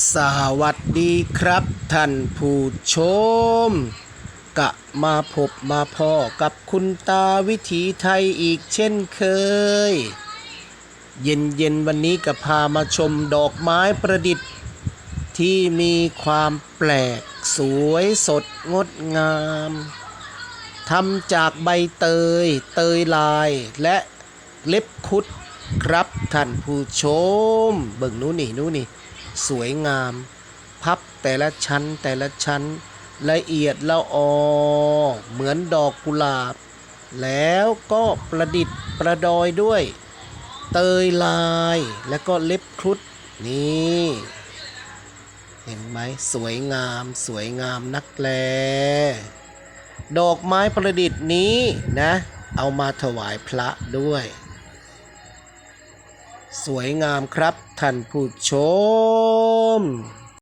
สวัสดีครับท่านผู้ชม กะมาพบมาพ่อกับคุณตาวิถีไทยอีกเช่นเคย เย็นเย็นวันนี้ก็พามาชมดอกไม้ประดิษฐ์ ที่มีความแปลก สวยสดงดงามทำจากใบเตย เตยลายและเล็บคุดครับท่านผู้ชม เบิ่งนู้นนี่นู้นนี่ สวยงาม พับแต่ละชั้นแต่ละชั้น ละเอียดละออ เหมือนดอกกุหลาบ แล้วก็ประดิษฐ์ประดอยด้วย เตยลายและก็เล็บครุฑนี่เห็นไหมสวยงามสวยงามนักแล ดอกไม้ประดิษฐ์นี้นะ เอามาถวายพระด้วย สวยงามครับท่านผู้ชม